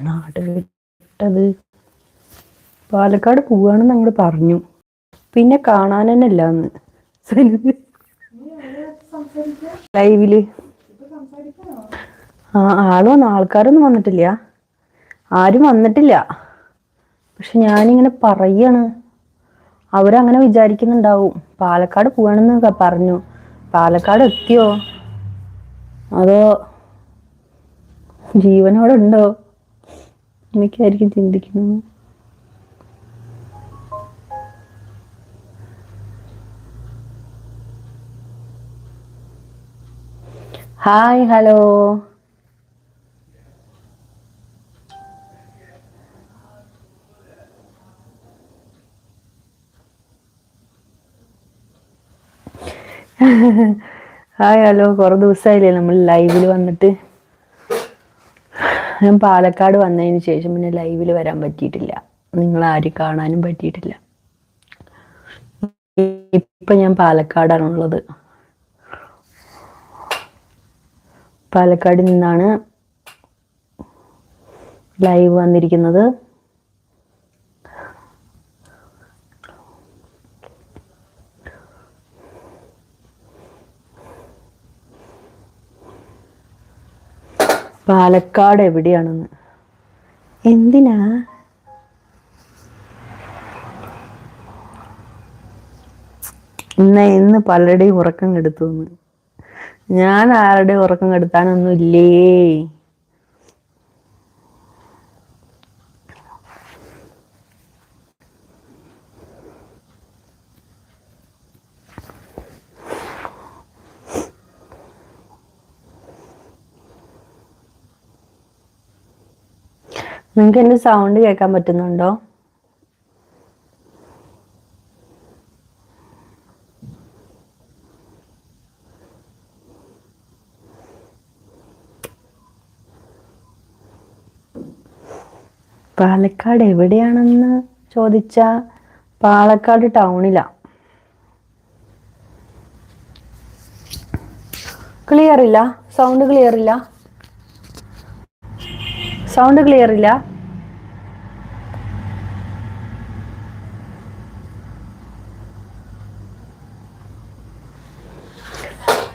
നാട് വിട്ടത് പാലക്കാട് പോവാണെന്ന് അങ്ങോട്ട് പറഞ്ഞു. പിന്നെ കാണാൻ തന്നെ ഇല്ല അന്ന് ലൈവിൽ. ആ ആളോ ആൾക്കാരൊന്നും വന്നിട്ടില്ല. ആരും വന്നിട്ടില്ല. പക്ഷെ ഞാനിങ്ങനെ പറയാണ്. അവരങ്ങനെ വിചാരിക്കുന്നുണ്ടാവും. പാലക്കാട് പോവാണെന്ന് പറഞ്ഞു. പാലക്കാട് എത്തിയോ? അതോ ജീവനോടെ ഉണ്ടോ എനിക്കായിരിക്കും ചിന്തിക്കുന്നത് ഹായ് ഹലോ ഹായ് ഹലോ കുറേ ദിവസമായില്ലേ നമ്മൾ ലൈവിൽ വന്നിട്ട്. ഞാൻ പാലക്കാട് വന്നതിന് ശേഷം പിന്നെ ലൈവിൽ വരാൻ പറ്റിയിട്ടില്ല. നിങ്ങൾ ആരും കാണാനും പറ്റിയിട്ടില്ല. ഇപ്പൊ ഞാൻ പാലക്കാടാണുള്ളത് പാലക്കാട് നിന്നാണ് ലൈവ് വന്നിരിക്കുന്നത്. പാലക്കാട് എവിടെയാണെന്ന്. എന്തിനാ? ഇന്ന് ഇന്ന് പലരുടെയും ഉറക്കം കെടുത്തു ഞാൻ ആരുടെയും ഉറക്കം കെടുത്താനൊന്നും ഇല്ലേ നിങ്ങൾക്ക് എന്റെ സൗണ്ട് കേൾക്കാൻ പറ്റുന്നുണ്ടോ? പാലക്കാട് എവിടെയാണെന്ന് ചോദിച്ച പാലക്കാട് ടൗണിലാ ക്ലിയർ ഇല്ല? സൗണ്ട് ക്ലിയർ ഇല്ല? സൗണ്ട് ക്ലിയർ ഇല്ല.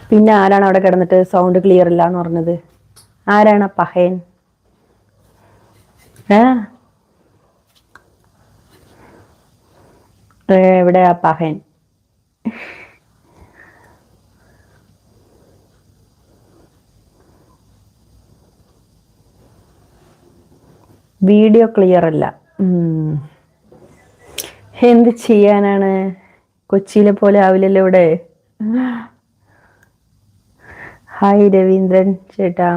പിന്നെ ആരാണ് അവിടെ കിടന്നിട്ട് സൗണ്ട് ക്ലിയർ ഇല്ല എന്ന് പറഞ്ഞത്? ആരാണ് പഹയൻ? ഏ? ഇവിടെ ആ പഹയൻ? വീഡിയോ ക്ലിയർ അല്ല. എന്ത് ചെയ്യാനാണ്? കൊച്ചിയിലെ പോലെ ആവില്ലല്ലോ ഇവിടെ. ഹായ് രവീന്ദ്രൻ ചേട്ടാ.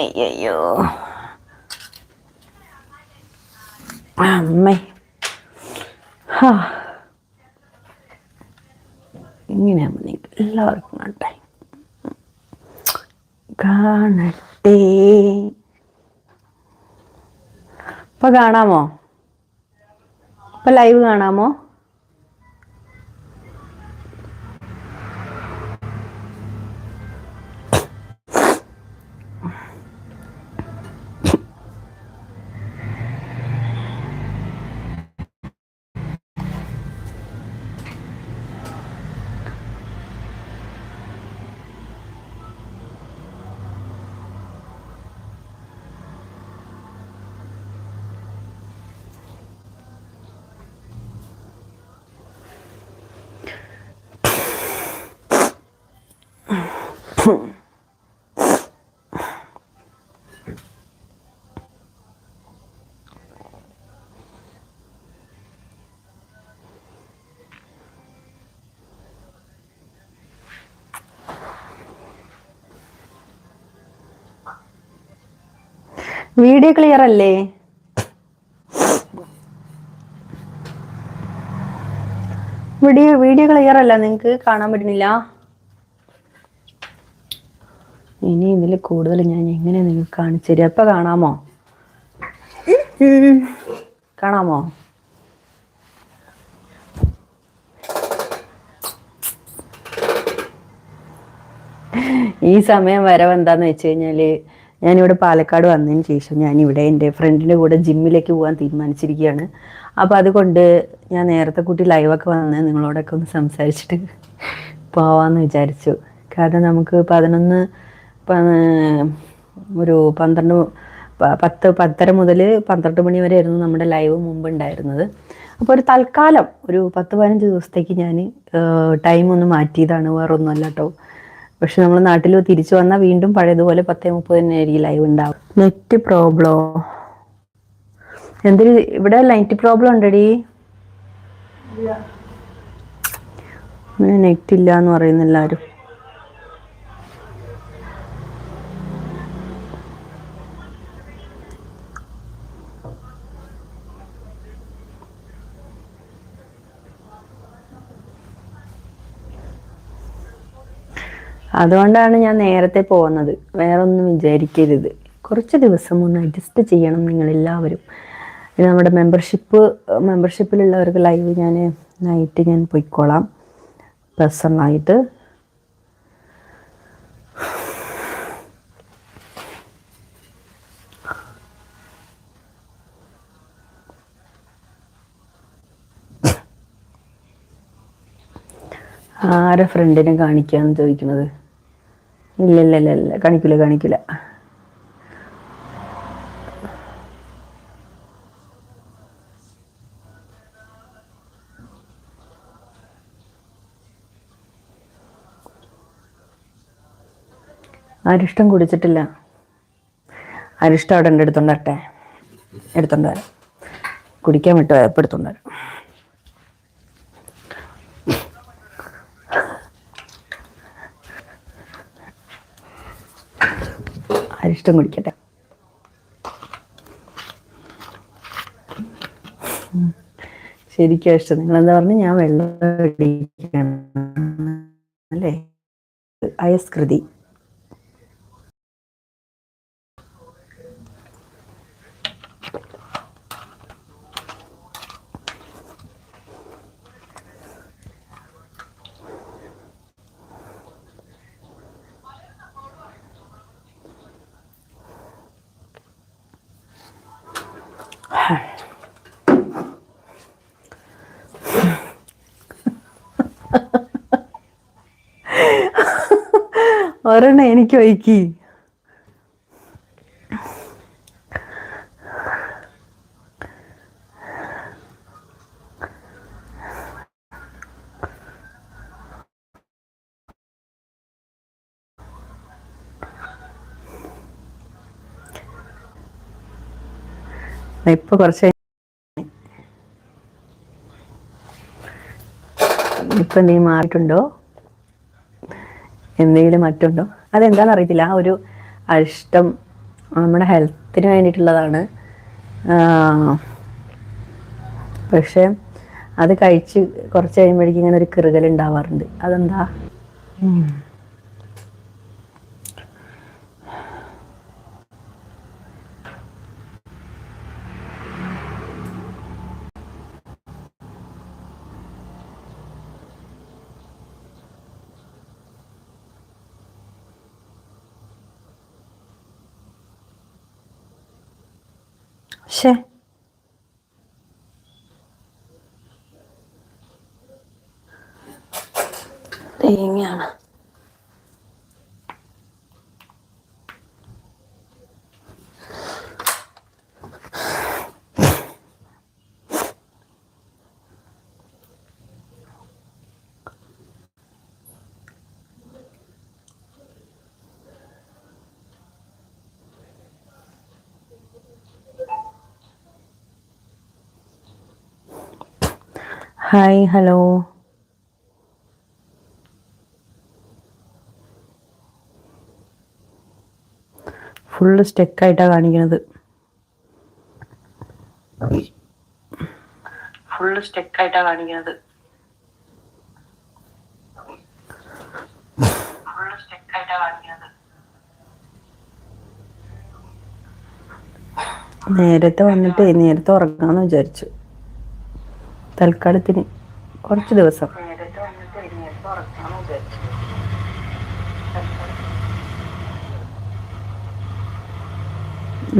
അയ്യോ അമ്മേ. ഹാ. ഇങ്ങനെയാകുമ്പോ നിങ്ങൾക്ക് എല്ലാവർക്കും കാണട്ടെ. കാണട്ടെ. ഇപ്പൊ കാണാമോ? ഇപ്പൊ ലൈവ് കാണാമോ? വീഡിയോ ക്ലിയർ അല്ലേ? വീഡിയോ വീഡിയോ ക്ലിയർ അല്ല നിങ്ങൾക്ക് കാണാൻ പറ്റുന്നില്ല. ഇനി ഇതിൽ കൂടുതൽ ഞാൻ എങ്ങനെ നിങ്ങൾക്ക് കാണിച്ചു തരും. അപ്പം കാണാമോ? കാണാമോ? ഈ സമയം വരവ് എന്താന്ന് വെച്ച് കഴിഞ്ഞാൽ ഞാനിവിടെ പാലക്കാട് വന്നതിന് ശേഷം ഞാൻ ഇവിടെ എന്റെ ഫ്രണ്ടിന്റെ കൂടെ ജിമ്മിലേക്ക് പോകാൻ തീരുമാനിച്ചിരിക്കുകയാണ്. അപ്പോൾ അതുകൊണ്ട് ഞാൻ നേരത്തെ കൂട്ടി ലൈവൊക്കെ വന്ന് നിങ്ങളോടൊക്കെ ഒന്ന് സംസാരിച്ചിട്ട് പോവാന്ന് വിചാരിച്ചു. കാരണം നമുക്ക് പതിനൊന്ന് ഒരു പന്ത്രണ്ട് പത്ത് പത്തര മുതൽ പന്ത്രണ്ട് മണി വരെ ആയിരുന്നു നമ്മുടെ ലൈവ് മുമ്പ് ഉണ്ടായിരുന്നത്. അപ്പോൾ ഒരു തൽക്കാലം ഒരു പത്ത് പതിനഞ്ച് ദിവസത്തേക്ക് ഞാൻ ടൈം ഒന്ന് മാറ്റിയതാണ്. വേറെ ഒന്നുമല്ല കേട്ടോ പക്ഷെ നമ്മൾ നാട്ടിൽ തിരിച്ചു വന്നാൽ വീണ്ടും പഴയതുപോലെ പത്തേ തന്നെ ആയിരിക്കും ലൈവ് ഉണ്ടാവും നെറ്റ് പ്രോബ്ലോ? എന്തൊരു ഇവിടെ നെറ്റ് പ്രോബ്ലം ഉണ്ടടി. നെറ്റ് ഇല്ല എന്ന് പറയുന്ന എല്ലാവരും അതുകൊണ്ടാണ് ഞാൻ നേരത്തെ പോകുന്നത്. വേറൊന്നും വിചാരിക്കരുത്. കുറച്ച് ദിവസം ഒന്ന് അഡ്ജസ്റ്റ് ചെയ്യണം നിങ്ങൾ നിങ്ങളെല്ലാവരും നമ്മുടെ മെമ്പർഷിപ്പ് മെമ്പർഷിപ്പിലുള്ളവർക്ക് ലൈവ് ഞാൻ നൈറ്റ് ഞാൻ പോയിക്കോളാം. പേഴ്സണലായിട്ട് ആരെ ഫ്രണ്ടിനെ കാണിക്കാന്ന് ചോദിക്കുന്നത്? ഇല്ല ഇല്ല ഇല്ല ഇല്ല കാണിക്കില്ല കാണിക്കില്ല അരിഷ്ടം കുടിച്ചിട്ടില്ല. അരിഷ്ടം അവിടെ ഉണ്ട് എടുത്തോണ്ടട്ടെ എടുത്തോണ്ട് കുടിക്കാൻ വിട്ടു എപ്പോൾ അരിഷ്ടം കുടിക്കട്ടെ. ശരിക്കും ഇഷ്ടം നിങ്ങൾ എന്താ പറഞ്ഞു? ഞാൻ വെള്ളം അല്ലേ? അയസ്കൃതി ഒരെണ്ണം എനിക്ക് വയ്ക്കി. ഇപ്പൊ കുറച്ച് ഇപ്പൊ നീ മാറിയിട്ടുണ്ടോ? എന്തെങ്കിലും മറ്റുണ്ടോ? അതെന്താണെന്ന് അറിയത്തില്ല. ആ ഒരു അരിഷ്ടം നമ്മുടെ ഹെൽത്തിന് വേണ്ടിയിട്ടുള്ളതാണ്. പക്ഷെ അത് കഴിച്ച് കുറച്ച് കഴിയുമ്പോഴേക്കും ഇങ്ങനെ ഒരു കിറുകൽ ഉണ്ടാവാറുണ്ട്. അതെന്താ പക്ഷേ തേങ്ങയാണ് ഹായ് ഹലോ. ഫുള്ള് സ്റ്റെക്കായിട്ടാണ് കാണിക്കുന്നത് ഫുള്ള് സ്റ്റെക്കായിട്ടാണ് കാണിക്കുന്നത് ഫുള്ള് സ്റ്റെക്കായിട്ടാണ് കാണിക്കുന്നത് നേരത്തെ വന്നിട്ട് നേരത്തെ ഉറങ്ങാന്ന് വിചാരിച്ചു. തൽക്കാലത്തിന് കുറച്ച് ദിവസം.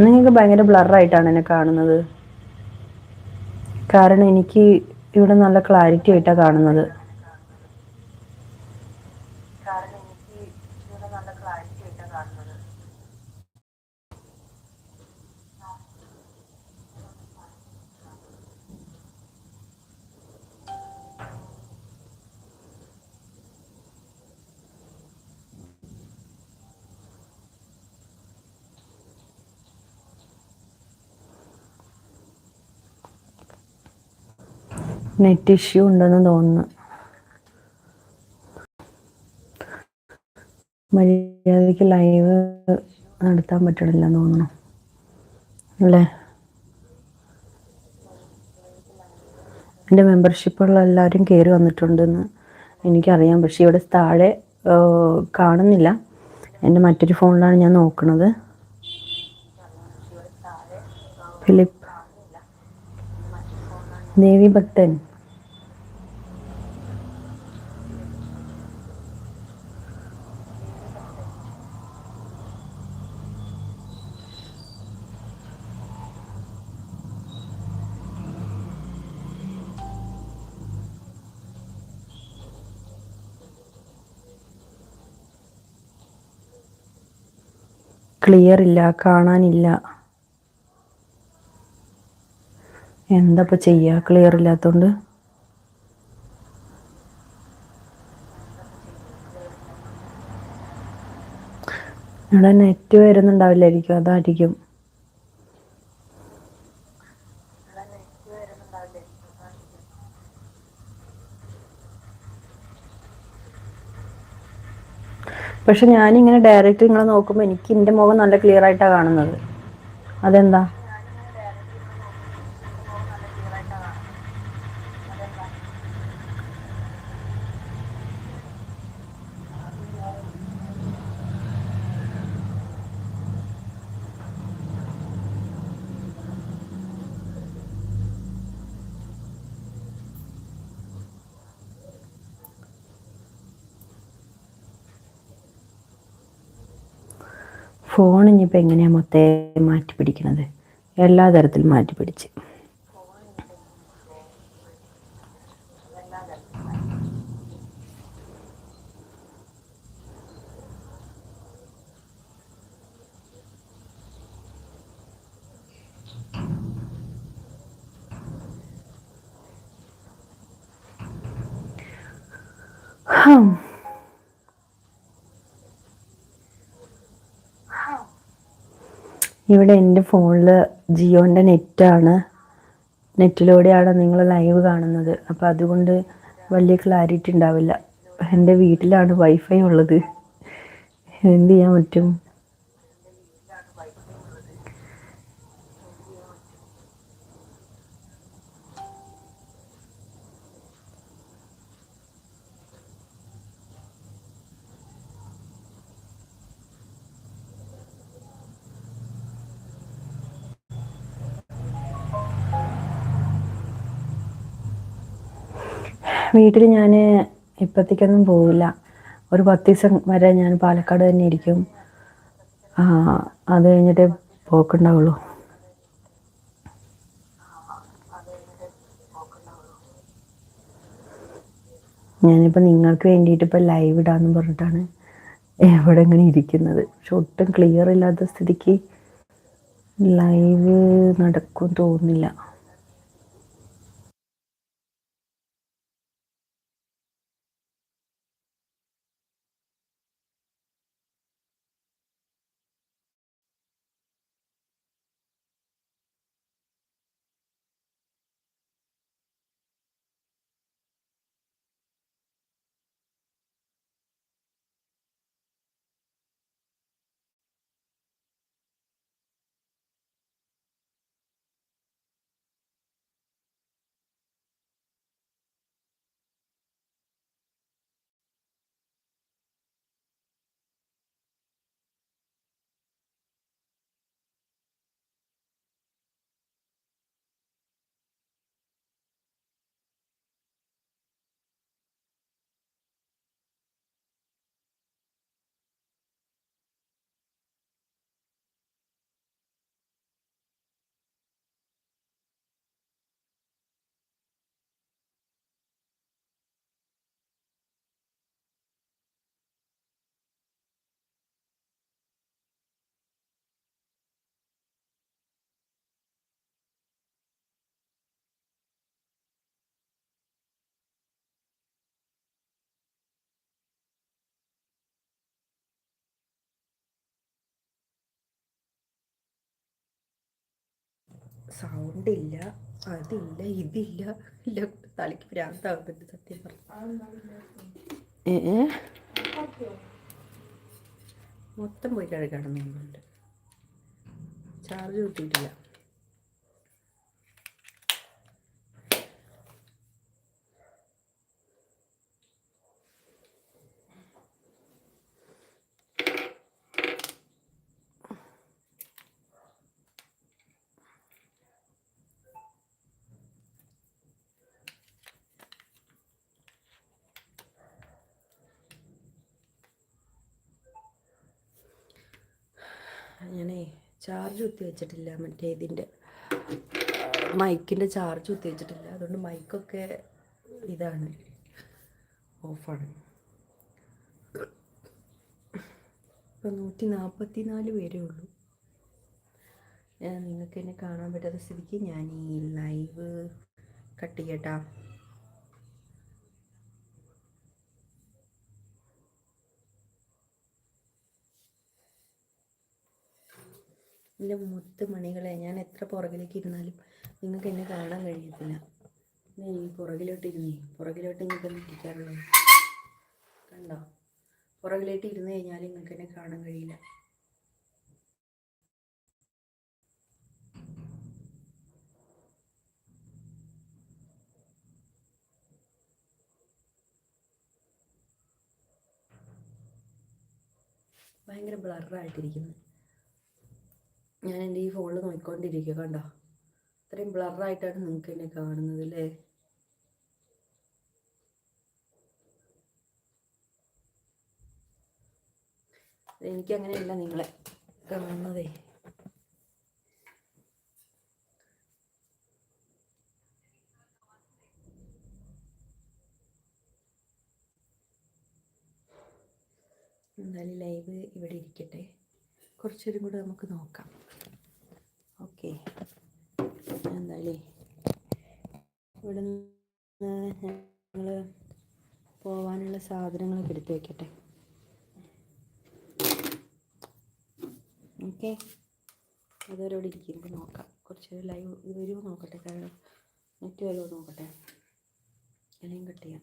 നിങ്ങൾക്ക് ഭയങ്കര ബ്ലറായിട്ടാണ് എന്നെ കാണുന്നത്. കാരണം എനിക്ക് ഇവിടെ നല്ല ക്ലാരിറ്റി ആയിട്ടാണ് കാണുന്നത്. നെറ്റ് ഇഷ്യൂ ഉണ്ടെന്ന് തോന്നുന്നു. മര്യാദയ്ക്ക് ലൈവ് നടത്താൻ പറ്റണില്ലെന്ന് തോന്നുന്നു. അല്ലേ? എന്റെ മെമ്പർഷിപ്പുള്ള എല്ലാവരും കയറി വന്നിട്ടുണ്ടെന്ന് എനിക്കറിയാം. പക്ഷേ ഇവിടെ താഴെ കാണുന്നില്ല. എന്റെ മറ്റൊരു ഫോണിലാണ് ഞാൻ നോക്കുന്നത് ഫിലിപ്പ് ദേവി ഭക്തൻ. ക്ലിയർ ഇല്ല കാണാനില്ല. എന്താ ഇപ്പം ചെയ്യുക ക്ലിയർ ഇല്ലാത്തതുകൊണ്ട് ഇവിടെ നെറ്റ് വരുന്നുണ്ടാവില്ലായിരിക്കും അതായിരിക്കും. പക്ഷെ ഞാനിങ്ങനെ ഡയറക്റ്റ് നിങ്ങളെ നോക്കുമ്പോൾ എനിക്ക് എന്റെ മുഖം നല്ല ക്ലിയർ ആയിട്ടാണ് കാണുന്നത്. അതെന്താ? ഫോൺ ഇനിയിപ്പോൾ എങ്ങനെയാണ് മൊത്തം മാറ്റി പിടിക്കുന്നത് എല്ലാ തരത്തിലും മാറ്റി പിടിച്ച്. ഹം. ഇവിടെ എന്റെ ഫോണിൽ ജിയോന്റെ നെറ്റാണ്. നെറ്റിലൂടെയാണ് നിങ്ങൾ ലൈവ് കാണുന്നത്. അപ്പോൾ അതുകൊണ്ട് വലിയ ക്ലാരിറ്റി ഉണ്ടാവില്ല. എന്റെ വീട്ടിലാണ് വൈഫൈ ഉള്ളത്. എന്ത് ചെയ്യാൻ പറ്റും? വീട്ടിൽ ഞാൻ ഇപ്പോഴത്തേക്കൊന്നും പോവില്ല. ഒരു പത്ത് ദിവസം വരെ ഞാൻ പാലക്കാട് തന്നെ ഇരിക്കും. അത് കഴിഞ്ഞിട്ടേ പോക്കുണ്ടാവുള്ളൂ. ഞാനിപ്പോൾ നിങ്ങൾക്ക് വേണ്ടിയിട്ട് ഇപ്പോൾ ലൈവ് ഇടാമെന്ന് പറഞ്ഞിട്ടാണ് എവിടെ ഇങ്ങനെ ഇരിക്കുന്നത്. പക്ഷെ ഒട്ടും ക്ലിയർ ഇല്ലാത്ത സ്ഥിതിക്ക് ലൈവ് നടക്കും തോന്നുന്നില്ല. സൗണ്ട് ഇല്ല അതില്ല ഇതില്ല. ഇല്ല തലയ്ക്ക് ഭ്രാന്താവുന്നുണ്ട് സത്യം പറഞ്ഞു? മൊത്തം പോയി കഴുകണമെന്നുണ്ട് ചാർജ് കിട്ടിയിട്ടില്ല. ഞാനേ ചാർജ് കുത്തി വെച്ചിട്ടില്ല മറ്റേ ഇതിന്റെ മൈക്കിന്റെ ചാർജ് കുത്തി വെച്ചിട്ടില്ല. അതുകൊണ്ട് മൈക്കൊക്കെ ഇതാണ് ഓഫാണ് ഇപ്പം നൂറ്റി നാൽപ്പത്തി നാല് പേരേ ഉള്ളൂ. നിങ്ങൾക്ക് എന്നെ കാണാൻ പറ്റാത്ത സ്ഥിതിക്ക് ഞാൻ ഈ ലൈവ് കട്ട് ചെയ്യട്ടാ. എന്റെ മുത്ത് മണികളെ ഞാൻ എത്ര പുറകിലേക്ക് ഇരുന്നാലും നിങ്ങൾക്ക് എന്നെ കാണാൻ കഴിയത്തില്ല. ഈ പുറകിലോട്ട് ഇരുന്നേ പുറകിലോട്ട് നിങ്ങൾക്ക് ഇരിക്കാറുള്ളത് കണ്ടോ? പുറകിലോട്ട് ഇരുന്ന് കഴിഞ്ഞാൽ നിങ്ങൾക്ക് എന്നെ കാണാൻ കഴിയില്ല. ഭയങ്കര ബ്ലറായിട്ടിരിക്കുന്നു. ഞാൻ എന്റെ ഈ ഫോണിൽ നോക്കിക്കൊണ്ടിരിക്കുക കണ്ടോ? ഇത്രയും ബ്ലറായിട്ടാണ് നിങ്ങൾക്ക് എന്നെ കാണുന്നത് അല്ലേ? എനിക്കങ്ങനെയല്ല നിങ്ങളെ കാണുന്നതേ. എന്തായാലും ലൈവ് ഇവിടെ ഇരിക്കട്ടെ. കുറച്ചേരും കൂടെ നമുക്ക് നോക്കാം. ഓക്കെ. എന്തായാലേ ഇവിടെ ഞങ്ങൾ പോവാനുള്ള സാധനങ്ങളൊക്കെ എടുത്ത് വെക്കട്ടെ. ഓക്കെ. അതോരോടെ ഇരിക്കുമ്പോൾ നോക്കാം. കുറച്ച് ലൈവ് വരുമോ നോക്കട്ടെ. കാരണം നെറ്റ് വരുമോ നോക്കട്ടെ. അല്ലെങ്കിൽ കട്ട് ചെയ്യാം.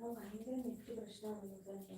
ആ, ഭയങ്കര നെറ്റ് പ്രശ്നമാണ്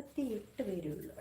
കേട്ടോ മുപ്പത്തി എട്ട് പേരേ ഉള്ളൂ.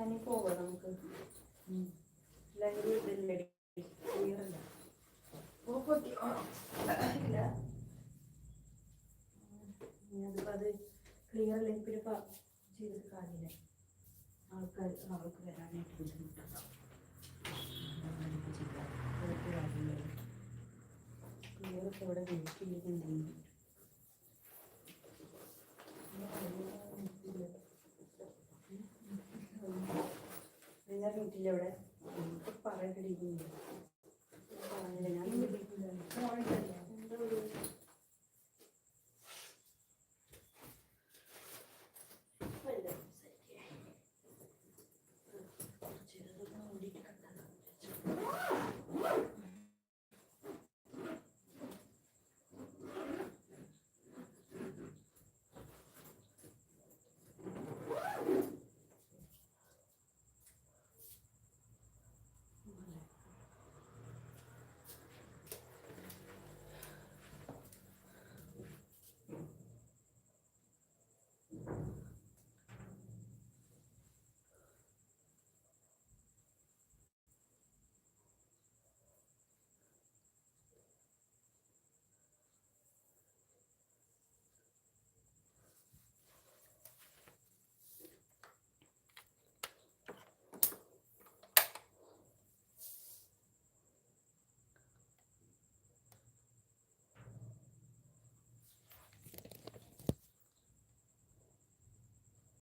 ഇനി പോവാം നമുക്ക്. അല്ലെങ്കിൽ ഇതില്ലേ ക്ലിയർ ആൾക്കാർ അവർക്ക് വരാനായിട്ട് ബുദ്ധിമുട്ടുണ്ടാവും. ക്ലിയർ ഇപ്പോൾ ഇവിടെ ചെയ്യുന്നുണ്ടെങ്കിൽ ഞാൻ വീട്ടിൽ അവിടെ പറയണ്ടിരിക്കുന്നു പറഞ്ഞില്ല ഞാൻ